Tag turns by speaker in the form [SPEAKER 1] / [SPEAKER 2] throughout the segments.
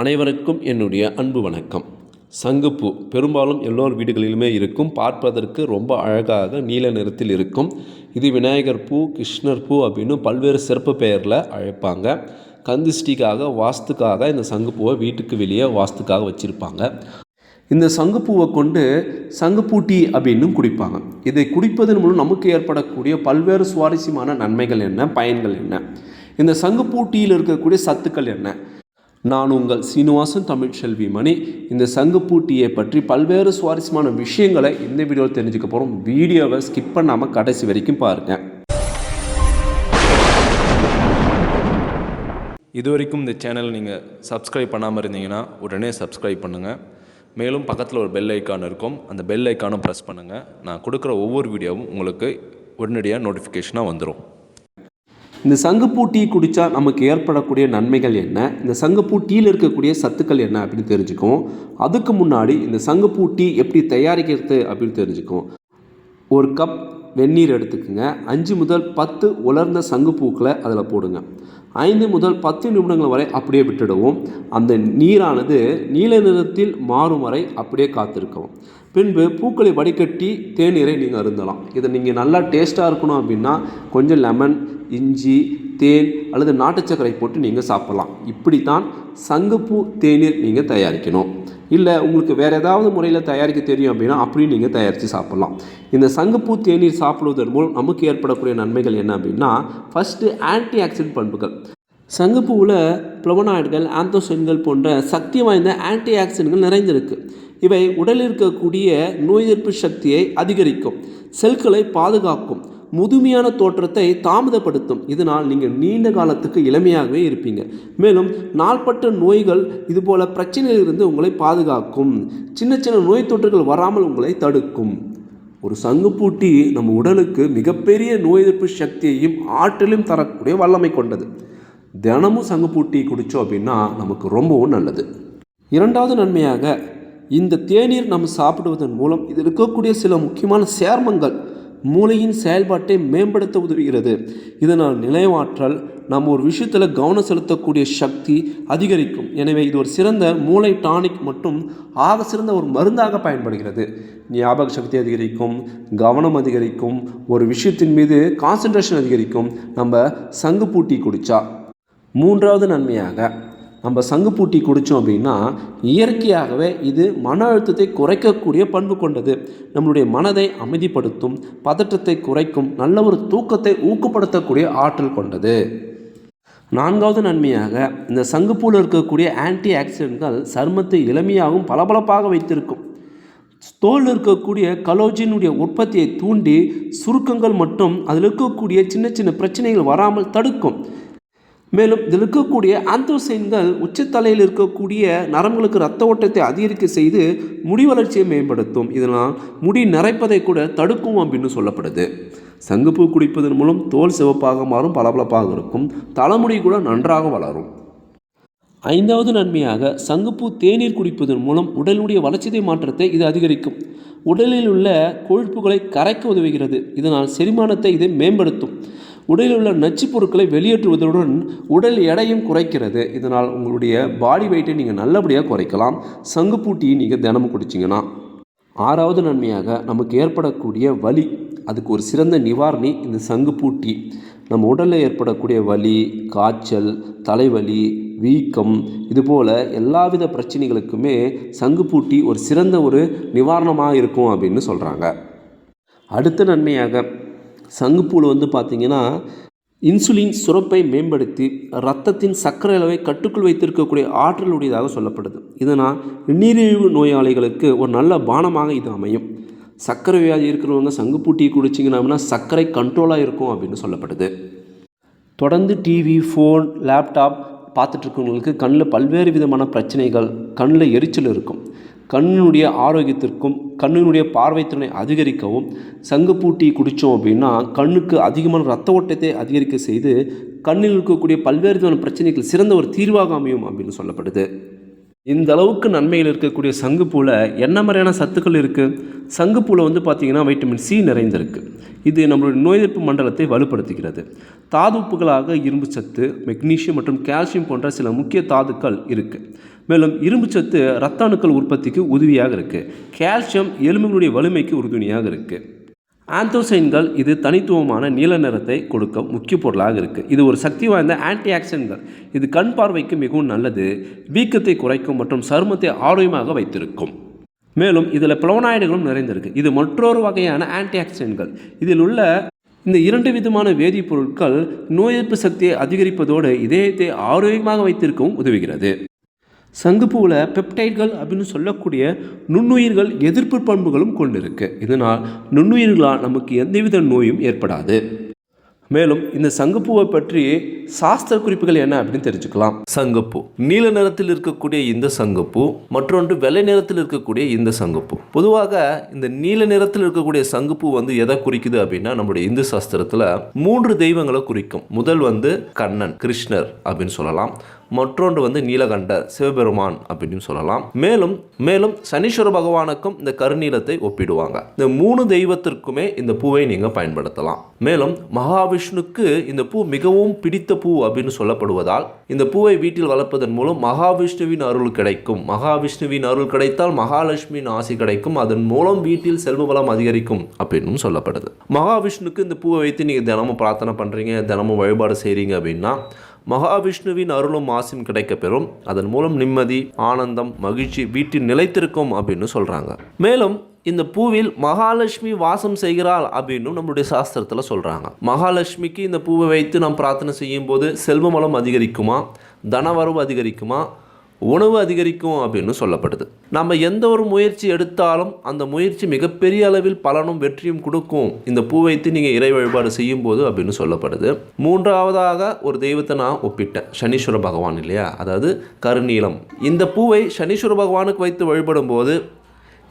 [SPEAKER 1] அனைவருக்கும் என்னுடைய அன்பு வணக்கம். சங்குப்பூ பெரும்பாலும் எல்லோர் வீடுகளிலுமே இருக்கும் பார்ப்பதற்கு ரொம்ப அழகாக நீல நிறத்தில் இருக்கும். இது விநாயகர் பூ கிருஷ்ணர் பூ அப்படின்னு பல்வேறு சிறப்பு பெயரில் அழைப்பாங்க. கந்திஷ்டிக்காக வாஸ்துக்காக இந்த சங்குப்பூவை வீட்டுக்கு வெளியே வாஸ்துக்காக வச்சுருப்பாங்க. இந்த சங்குப்பூவை கொண்டு சங்குப்பூ டீ அப்படின்னும் குடிப்பாங்க. இதை குடிப்பதன் மூலம் நமக்கு ஏற்படக்கூடிய பல்வேறு சுவாரஸ்யமான நன்மைகள் என்ன பயன்கள் என்ன? இந்த சங்குப்பூ டீயில் இருக்கக்கூடிய சத்துக்கள் என்ன? நான் உங்கள் சீனிவாசன் தமிழ் செல்வி மணி. இந்த சங்கு பூட்டியை பற்றி பல்வேறு சுவாரஸ்யமான விஷயங்களை இந்த வீடியோவில் தெரிஞ்சுக்க போகிறோம் வீடியோவை ஸ்கிப் பண்ணாமல் கடைசி வரைக்கும் பாருங்கள்
[SPEAKER 2] இது வரைக்கும் இந்த சேனல் நீங்கள் சப்ஸ்கிரைப் பண்ணாமல் இருந்தீங்கன்னா உடனே சப்ஸ்கிரைப் பண்ணுங்கள் மேலும் பக்கத்தில் ஒரு பெல் ஐக்கான் இருக்கும். அந்த பெல் ஐக்கானும் ப்ரெஸ் பண்ணுங்கள் நான் கொடுக்குற ஒவ்வொரு வீடியோவும் உங்களுக்கு உடனடியாக நோட்டிஃபிகேஷனாக வந்துடும்
[SPEAKER 1] இந்த சங்குப்பூ டீ குடித்தா நமக்கு ஏற்படக்கூடிய நன்மைகள் என்ன? இந்த சங்குப்பூ டீயில் இருக்கக்கூடிய சத்துக்கள் என்ன அப்படின்னு தெரிஞ்சுக்கும் அதுக்கு முன்னாடி இந்த சங்குப்பூ டீ எப்படி தயாரிக்கிறது அப்படின்னு தெரிஞ்சுக்குவோம். ஒரு கப் வெந்நீர் எடுத்துக்கோங்க. அஞ்சு முதல் பத்து உலர்ந்த சங்குப்பூக்களை அதில் போடுங்க. ஐந்து முதல் பத்து நிமிடங்கள் வரை அப்படியே விட்டுடுவோம். அந்த நீரானது நீல நிறத்தில் மாறும் வரை அப்படியே காத்திருக்கவும் பின்பு பூக்களை வடிகட்டி தேநீரை நீங்கள் அருந்தலாம். இதை நீங்கள் நல்லா டேஸ்ட்டாக இருக்கணும் அப்படின்னா கொஞ்சம் லெமன் இஞ்சி தேன் அல்லது நாட்டு சர்க்கரை போட்டு நீங்கள் சாப்பிட்லாம். இப்படி தான் சங்குப்பூ தேநீர் நீங்கள் தயாரிக்கணும். இல்லை உங்களுக்கு வேறு ஏதாவது முறையில் தயாரிக்க தெரியும் அப்படின்னா அப்படியும் நீங்கள் தயாரித்து சாப்பிட்லாம். இந்த சங்குப்பூ தேநீர் சாப்பிடுவதன் மூலம் நமக்கு ஏற்படக்கூடிய நன்மைகள் என்ன அப்படின்னா ஃபஸ்ட்டு ஆன்டி ஆக்சிடென்ட் பண்புகள். சங்குப்பூவில் ப்ளவனாய்டுகள் ஆந்தோசன்கள் போன்ற சக்தி வாய்ந்த ஆன்டி ஆக்சிடென்ட்கள் நிறைந்திருக்கு. இவை உடலில் இருக்கக்கூடிய நோய் எதிர்ப்பு சக்தியை அதிகரிக்கும் செல்களை பாதுகாக்கும் முதுமையான தோற்றத்தை தாமதப்படுத்தும். இதனால் நீங்கள் நீண்ட காலத்துக்கு இளமையாகவே இருப்பீங்க. மேலும் நாள்பட்ட நோய்கள் இதுபோல பிரச்சனையிலிருந்து உங்களை பாதுகாக்கும். சின்ன சின்ன நோய் தொற்றுகள் வராமல் உங்களை தடுக்கும். ஒரு சங்கு பூட்டி நம்ம உடலுக்கு மிகப்பெரிய நோய் எதிர்ப்பு சக்தியையும் ஆற்றலையும் தரக்கூடிய வல்லமை கொண்டது. தினமும் சங்குப்பூட்டி குடித்தோம் அப்படின்னா நமக்கு ரொம்பவும் நல்லது. இரண்டாவது நன்மையாக இந்த தேநீர் நம்ம சாப்பிடுவதன் மூலம் இதில் இருக்கக்கூடிய சில முக்கியமான சேர்மங்கள் மூளையின் செயல்பாட்டை மேம்படுத்த உதவுகிறது. இதனால் நிலைவாற்றல் நம்ம ஒரு விஷயத்தில் கவனம் செலுத்தக்கூடிய சக்தி அதிகரிக்கும். எனவே இது ஒரு சிறந்த மூளை டானிக் மற்றும் ஆக சிறந்த ஒரு மருந்தாக பயன்படுகிறது. ஞாபக சக்தி அதிகரிக்கும் கவனம் அதிகரிக்கும் ஒரு விஷயத்தின் மீது கான்சன்ட்ரேஷன் அதிகரிக்கும். நம்ம சங்கு பூட்டி குடித்தா மூன்றாவது நன்மையாக நம்ம சங்கு பூட்டி குடித்தோம் அப்படின்னா இயற்கையாகவே இது மன அழுத்தத்தை குறைக்கக்கூடிய பண்பு கொண்டது. நம்மளுடைய மனதை அமைதிப்படுத்தும் பதற்றத்தை குறைக்கும் நல்ல ஒரு தூக்கத்தை ஊக்கப்படுத்தக்கூடிய ஆற்றல் கொண்டது. நான்காவது நன்மையாக இந்த சங்குப்பூவில் இருக்கக்கூடிய ஆன்டி ஆக்சிடென்ட்கள் சருமத்தை இளமையாகவும் பளபளப்பாக வைத்திருக்கும். தோல் இருக்கக்கூடிய கலோஜினுடைய உற்பத்தியை தூண்டி சுருக்கங்கள் மற்றும் அதில் இருக்கக்கூடிய சின்ன சின்ன பிரச்சனைகள் வராமல் தடுக்கும். மேலும் இதில் இருக்கக்கூடிய ஆந்தோசைன்கள் உச்சத்தலையில் இருக்கக்கூடிய நரம்புகளுக்கு ரத்த ஓட்டத்தை அதிகரிக்க செய்து முடி வளர்ச்சியை மேம்படுத்தும். இதனால் முடி நரைப்பதை கூட தடுக்கும் அப்படின்னு சொல்லப்படுது. சங்குப்பூ குடிப்பதன் மூலம் தோல் சிவப்பாக மாறும் பளபளப்பாக இருக்கும். தலைமுடி கூட நன்றாக வளரும். ஐந்தாவது நன்மையாக சங்குப்பூ தேநீர் குடிப்பதன் மூலம் உடலுடைய வளர்ச்சிதை மாற்றத்தை இது அதிகரிக்கும். உடலில் உள்ள கொழுப்புகளை கரைக்க உதவுகிறது. இதனால் செரிமானத்தை இது மேம்படுத்தும். உடலில் உள்ள நச்சுப் பொருட்களை வெளியேற்றுவதுடன் உடல் எடையும் குறைக்கிறது. இதனால் உங்களுடைய பாடி வெயிட்டை நீங்கள் நல்லபடியாக குறைக்கலாம். சங்குப்பூட்டியை நீங்கள் தினமும் குடிச்சிங்கன்னா ஆறாவது நன்மையாக நமக்கு ஏற்படக்கூடிய வலி அதுக்கு ஒரு சிறந்த நிவாரணி இந்த சங்குப்பூட்டி நம்ம உடலில் ஏற்படக்கூடிய வலி காய்ச்சல் தலைவலி வீக்கம் இதுபோல் எல்லாவித பிரச்சனைகளுக்குமே சங்குப்பூட்டி ஒரு சிறந்த ஒரு நிவாரணமாக இருக்கும் அப்படின்னு சொல்கிறாங்க அடுத்த நன்மையாக சங்குப்பூவில் வந்து பார்த்திங்கன்னா இன்சுலின் சுரப்பை மேம்படுத்தி ரத்தத்தின் சர்க்கரை அளவை கட்டுக்குள் வைத்திருக்கக்கூடிய ஆற்றலுடையதாக சொல்லப்படுது. இதனால் நீரிழிவு நோயாளிகளுக்கு ஒரு நல்ல பானமாக இது அமையும். சர்க்கரை வியாதி இருக்கிறவங்க சங்குப்பூட்டி குடிச்சிங்கன்னா சர்க்கரை கண்ட்ரோலாக இருக்கும் அப்படின்னு சொல்லப்படுது. தொடர்ந்து டிவி ஃபோன் லேப்டாப் பார்த்துட்ருக்கவங்களுக்கு கண்ணில் பல்வேறு விதமான பிரச்சனைகள் கண்ணில் எரிச்சல் இருக்கும். கண்ணினுடைய ஆரோக்கியத்திற்கும் கண்ணினுடைய பார்வைத்திறனை அதிகரிக்கவும் சங்குப்பூட்டி குடித்தோம் அப்படின்னா கண்ணுக்கு அதிகமான ரத்த ஓட்டத்தை அதிகரிக்க செய்து கண்ணில் இருக்கக்கூடிய பல்வேறு விதமான பிரச்சனைகள் சிறந்த ஒரு தீர்வாக அமையும் அப்படின்னு சொல்லப்படுது. இந்த அளவுக்கு நன்மைகள் இருக்கக்கூடிய சங்குப்பூவில் என்ன மாதிரியான சத்துக்கள் இருக்குது சங்குப்பூவில் வந்து பார்த்திங்கன்னா வைட்டமின் சி நிறைந்திருக்கு. இது நம்மளுடைய நோய் எதிர்ப்பு மண்டலத்தை வலுப்படுத்துகிறது. தாதுப்புகளாக இரும்பு சத்து மெக்னீஷியம் மற்றும் கால்சியம் போன்ற சில முக்கிய தாதுக்கள் இருக்குது மேலும் இரும்பு சத்து இரத்த அணுக்கள் உற்பத்திக்கு உதவியாக இருக்குது கால்சியம் எலும்புகளுடைய வலிமைக்கு உறுதுணையாக இருக்குது ஆந்தோசைன்கள் இது தனித்துவமான நீல நிறத்தை கொடுக்க முக்கிய பொருளாக இருக்குது இது ஒரு சக்தி வாய்ந்த ஆன்டி ஆக்சிடென்ட்கள் இது கண் பார்வைக்கு மிகவும் நல்லது வீக்கத்தை குறைக்கும் மற்றும் சருமத்தை ஆரோக்கியமாக வைத்திருக்கும். மேலும் இதில் ப்ளோனாய்டுகளும் நிறைந்திருக்கு. இது மற்றொரு வகையான ஆன்டி ஆக்சிடென்ட்கள் இதில் உள்ள இந்த இரண்டு விதமான வேதிப்பொருட்கள் நோய் எதிர்ப்பு சக்தியை அதிகரிப்பதோடு இதயத்தை ஆரோக்கியமாக வைத்திருக்கவும் உதவுகிறது. சங்குப்பூவில் பெப்டைட்கள் அப்படின்னு சொல்லக்கூடிய நுண்ணுயிர்கள் எதிர்ப்பு பண்புகளும் கொண்டிருக்கு. இதனால் நுண்ணுயிர்களால் நமக்கு எந்தவித நோயும் ஏற்படாது. மேலும் இந்த சங்குப்பூவை பற்றி சாஸ்திர குறிப்புகள் என்ன அப்படின்னு தெரிஞ்சுக்கலாம்.
[SPEAKER 2] சங்குப்பூ. நீல நிறத்தில் இருக்கக்கூடிய இந்த சங்குப்பூ மற்றொன்று வெள்ளை நிறத்தில் இருக்கக்கூடிய இந்த சங்குப்பூ. பொதுவாக இந்த நீல நிறத்தில் இருக்கக்கூடிய சங்குப்பூ வந்து எதை குறிக்குது அப்படின்னா நம்முடைய இந்து சாஸ்திரத்தில் மூன்று தெய்வங்களை குறிக்கும். முதல் வந்து கண்ணன் கிருஷ்ணர் அப்படின்னு சொல்லலாம். மற்றொன்று வந்து நீலகண்டர் சிவபெருமான் அப்படின்னு சொல்லலாம். மேலும் மேலும் சனீஸ்வர பகவானுக்கும் இந்த கருநீலத்தை ஒப்பிடுவாங்க. இந்த மூணு தெய்வத்திற்குமே இந்த பூவை நீங்கள் பயன்படுத்தலாம். மேலும் மகாவிஷ்ணுக்கு இந்த பூ மிகவும் பிடித்த பூ அப்படின்னு சொல்லப்படுவதால் இந்த பூவை வீட்டில் வளர்ப்பதன் மூலம் மகாவிஷ்ணுவின் அருள் கிடைக்கும். மகாவிஷ்ணுவின் அருள் கிடைத்தால் மகாலட்சுமியின் ஆசி கிடைக்கும். அதன் மூலம் வீட்டில் செல்வ வளம் அதிகரிக்கும் அப்படின்னு சொல்லப்படுது. மகாவிஷ்ணுக்கு இந்த பூவை வைத்து நீங்கள் தினமும் பிரார்த்தனை பண்ணுறீங்க தினமும் வழிபாடு செய்கிறீங்க அப்படின்னா மகாவிஷ்ணுவின் அருளும் ஆசியும் கிடைக்கப்பெறும் அதன் மூலம் நிம்மதி ஆனந்தம் மகிழ்ச்சி வீட்டில் நிலைத்திருக்கும் அப்படின்னு சொல்கிறாங்க மேலும் இந்த பூவில் மகாலட்சுமி வாசம் செய்கிறாள் அப்படின்னு நம்மளுடைய சாஸ்திரத்தில் சொல்கிறாங்க மகாலட்சுமிக்கு இந்த பூவை வைத்து நாம் பிரார்த்தனை செய்யும் போது செல்வமலம் அதிகரிக்குமா? தனவரவு அதிகரிக்குமா? உணவு அதிகரிக்கும் அப்படின்னு சொல்லப்படுது. நம்ம எந்த ஒரு முயற்சி எடுத்தாலும் அந்த முயற்சி மிகப்பெரிய அளவில் பலனும் வெற்றியும் கொடுக்கும். இந்த பூ வைத்து நீங்கள் இறை வழிபாடு செய்யும் போது அப்படின்னு சொல்லப்படுது. மூன்றாவதாக ஒரு தெய்வத்தை நான் ஒப்பிட்டேன். சனீஸ்வர பகவான் இல்லையா? அதாவது கருநீலம். இந்த பூவை சனீஸ்வர பகவானுக்கு வைத்து வழிபடும் போது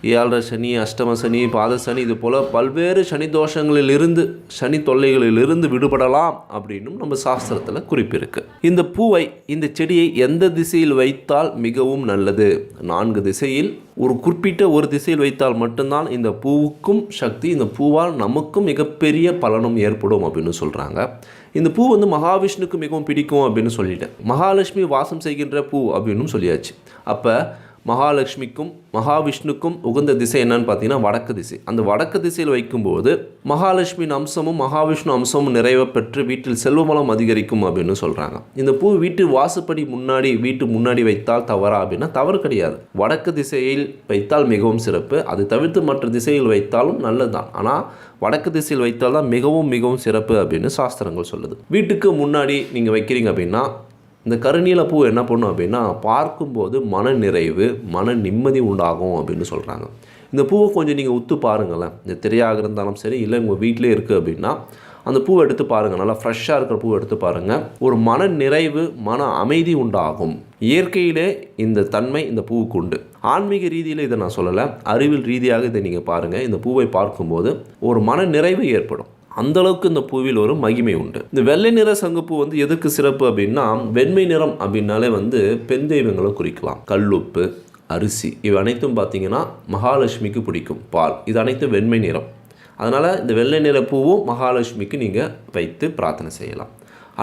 [SPEAKER 2] ஏழரை சனி அஷ்டம சனி பாத சனி இது போல் பல்வேறு சனி தோஷங்களிலிருந்து சனி தொல்லைகளிலிருந்து விடுபடலாம் அப்படின்னும் நம்ம சாஸ்திரத்தில் குறிப்பிருக்கு. இந்த பூவை இந்த செடியை எந்த திசையில் வைத்தால் மிகவும் நல்லது? நான்கு திசையில். ஒரு குறிப்பிட்ட ஒரு திசையில் வைத்தால் மட்டும்தான் இந்த பூவுக்கும் சக்தி இந்த பூவால் நமக்கும் மிகப்பெரிய பலனும் ஏற்படும் அப்படின்னு சொல்கிறாங்க இந்த பூ வந்து மகாவிஷ்ணுக்கு மிகவும் பிடிக்கும் அப்படின்னு சொல்லிட்டேன். மகாலட்சுமி வாசம் செய்கின்ற பூ அப்படின்னு சொல்லியாச்சு. அப்போ மகாலட்சுமிக்கும் மகாவிஷ்ணுக்கும் உகந்த திசை என்னன்னு பார்த்தீங்கன்னா வடக்கு திசை. அந்த வடக்கு திசையில் வைக்கும்போது மகாலட்சுமியின் அம்சமும் மகாவிஷ்ணு அம்சமும் நிறைவு பெற்று வீட்டில் செல்வமலம் அதிகரிக்கும் அப்படின்னு சொல்கிறாங்க இந்த பூ வீட்டு வாசுப்படி முன்னாடி வீட்டு முன்னாடி வைத்தால் தவறா அப்படின்னா தவறு கிடையாது. வடக்கு திசையில் வைத்தால் மிகவும் சிறப்பு. அது தவிர்த்து மற்ற திசையில் வைத்தாலும் நல்லதுதான். ஆனால் வடக்கு திசையில் வைத்தால் தான் மிகவும் மிகவும் சிறப்பு அப்படின்னு சாஸ்திரங்கள் சொல்லுது. வீட்டுக்கு முன்னாடி நீங்கள் வைக்கிறீங்க அப்படின்னா இந்த கருநீல பூ என்ன பண்ணும் அப்படின்னா பார்க்கும்போது மன நிறைவு மன நிம்மதி உண்டாகும் அப்படின்னு சொல்கிறாங்க இந்த பூவை கொஞ்சம் நீங்கள் உத்து பாருங்களேன். இந்த திரையாக இருந்தாலும் சரி இல்லை உங்கள் வீட்டிலே இருக்குது அப்படின்னா அந்த பூவை எடுத்து பாருங்கள் நல்லா ஃப்ரெஷ்ஷாக இருக்கிற பூவை எடுத்து பாருங்கள் ஒரு மன நிறைவு மன அமைதி உண்டாகும். இயற்கையிலே இந்த தன்மை இந்த பூவுக்கு உண்டு. ஆன்மீக ரீதியில் இதை நான் சொல்லலை. அறிவியல் ரீதியாக இதை நீங்கள் பாருங்கள் இந்த பூவை பார்க்கும்போது ஒரு மன நிறைவு ஏற்படும். அந்த அளவுக்கு இந்த பூவில் ஒரு மகிமை உண்டு. இந்த வெள்ளை நிற சங்குப்பூ வந்து எதுக்கு சிறப்பு அப்படின்னா வெண்மை நிறம் அப்படின்னாலே வந்து பெண் தெய்வங்களை குறிக்கலாம். கல்லுப்பு அரிசி இவை அனைத்தும் பார்த்தீங்கன்னா மகாலட்சுமிக்கு பிடிக்கும் பால். இது அனைத்தும் வெண்மை நிறம். அதனால் இந்த வெள்ளை நிற பூவும் மகாலட்சுமிக்கு நீங்கள் வைத்து பிரார்த்தனை செய்யலாம்.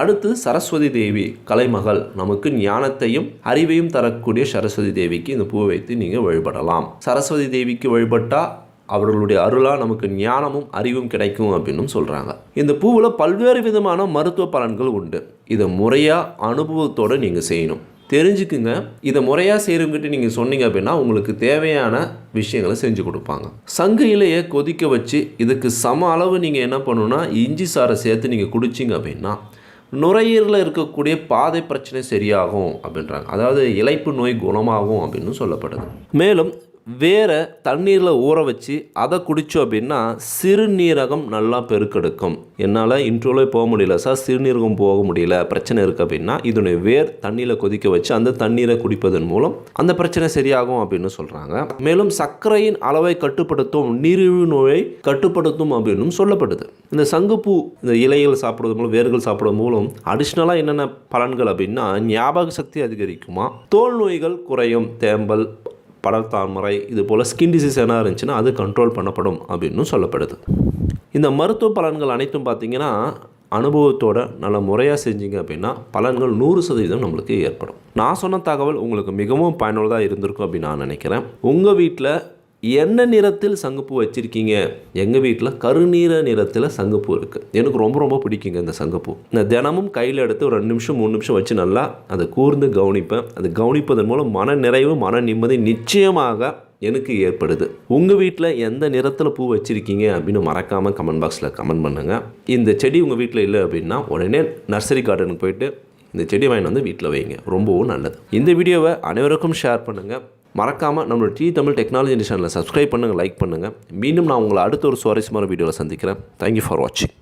[SPEAKER 2] அடுத்து சரஸ்வதி தேவி கலைமகள். நமக்கு ஞானத்தையும் அறிவையும் தரக்கூடிய சரஸ்வதி தேவிக்கு இந்த பூவை வைத்து நீங்கள் வழிபடலாம். சரஸ்வதி தேவிக்கு வழிபட்டால் அவர்களுடைய அருளாக நமக்கு ஞானமும் அறிவும் கிடைக்கும் அப்படின்னு சொல்கிறாங்க இந்த பூவில் பல்வேறு விதமான மருத்துவ பலன்கள் உண்டு. இதை முறையாக அனுபவத்தோடு நீங்கள் செய்யணும். தெரிஞ்சுக்குங்க. இதை முறையாக செய்கிறவங்ககிட்ட நீங்கள் சொன்னீங்க அப்படின்னா உங்களுக்கு தேவையான விஷயங்களை செஞ்சு கொடுப்பாங்க. சங்கு இலையை கொதிக்க வச்சு இதுக்கு சம அளவு நீங்கள் என்ன பண்ணணும்னா இஞ்சி சாரை சேர்த்து நீங்கள் குடிச்சிங்க அப்படின்னா நுரையீரலில் இருக்கக்கூடிய பாதை பிரச்சனை சரியாகும் அப்படின்றாங்க. அதாவது இழைப்பு நோய் குணமாகும் அப்படின்னு சொல்லப்படுது. மேலும்
[SPEAKER 1] வேரை தண்ணீரில் ஊற வச்சு அதை குடித்தோம் அப்படின்னா சிறுநீரகம் நல்லா பெருக்கெடுக்கும். என்னால் இன்ட்ரோலே போக முடியல சார். சிறுநீரகம் போக முடியல. பிரச்சனை இருக்குது அப்படின்னா இதனுடைய வேர் தண்ணியில் கொதிக்க வச்சு அந்த தண்ணீரை குடிப்பதன் மூலம் அந்த பிரச்சனை சரியாகும் அப்படின்னு சொல்கிறாங்க மேலும் சர்க்கரையின் அளவை கட்டுப்படுத்தும் நீரிழிவு நோயை கட்டுப்படுத்தும் அப்படின்னும் சொல்லப்படுது. இந்த சங்குப்பூ இந்த இலைகள் சாப்பிடுவது மூலம் வேர்கள் சாப்பிடுவது மூலம் அடிஷ்னலாக என்னென்ன பலன்கள் அப்படின்னா ஞாபக சக்தி அதிகரிக்குமா? தோல் நோய்கள் குறையும் தேம்பல் படர்தாமரை இது போல் ஸ்கின் டிசீஸ் என்ன இருந்துச்சுன்னா அது கண்ட்ரோல் பண்ணப்படும் அப்படின்னு சொல்லப்படுது. இந்த மருத்துவ பலன்கள் அனைத்தும் பார்த்தீங்கன்னா அனுபவத்தோட நல்ல முறையாக செஞ்சீங்க அப்படின்னா பலன்கள் நூறு சதவீதம் நம்மளுக்கு ஏற்படும். நான் சொன்ன தகவல் உங்களுக்கு மிகவும் பயனுள்ளதாக இருந்திருக்கும் அப்படின்னு நான் நினைக்கிறேன். உங்கள் வீட்டில் என்ன நிறத்தில் சங்குப்பூ வச்சுருக்கீங்க? எங்கள் வீட்டில் கருநீர நிறத்தில் சங்குப்பூ இருக்குது எனக்கு ரொம்ப ரொம்ப பிடிக்குங்க இந்த சங்குப்பூ. நான் தினமும் கையில் எடுத்து ஒரு ரெண்டு நிமிஷம் மூணு நிமிஷம் வச்சு நல்லா அதை கூர்ந்து கவனிப்பேன். அது கவனிப்பதன் மூலம் மன நிறைவு மன நிம்மதி நிச்சயமாக எனக்கு ஏற்படுது. உங்கள் வீட்டில் எந்த நிறத்தில் பூ வச்சுருக்கீங்க அப்படின்னு மறக்காமல் கமெண்ட் பாக்ஸில் கமெண்ட் பண்ணுங்கள் இந்த செடி உங்கள் வீட்டில் இல்லை அப்படின்னா உடனே நர்சரி கார்டனுக்கு போயிட்டு இந்த செடி வாங்கிட்டு வந்து வீட்டில் வைங்க. ரொம்பவும் நல்லது. இந்த வீடியோவை அனைவருக்கும் ஷேர் பண்ணுங்கள் மறக்காமல் நம்மளோட டி தமிழ் டெக்னாலஜி சேனலை சப்ஸ்கிரைப் பண்ணுங்கள் லைக் பண்ணுங்கள் மீண்டும் நான் உங்களை அடுத்த ஒரு சுவாரஸ்யமான வீடியோவில் சந்திக்கிறேன். தேங்க்யூ ஃபார் வாட்சிங்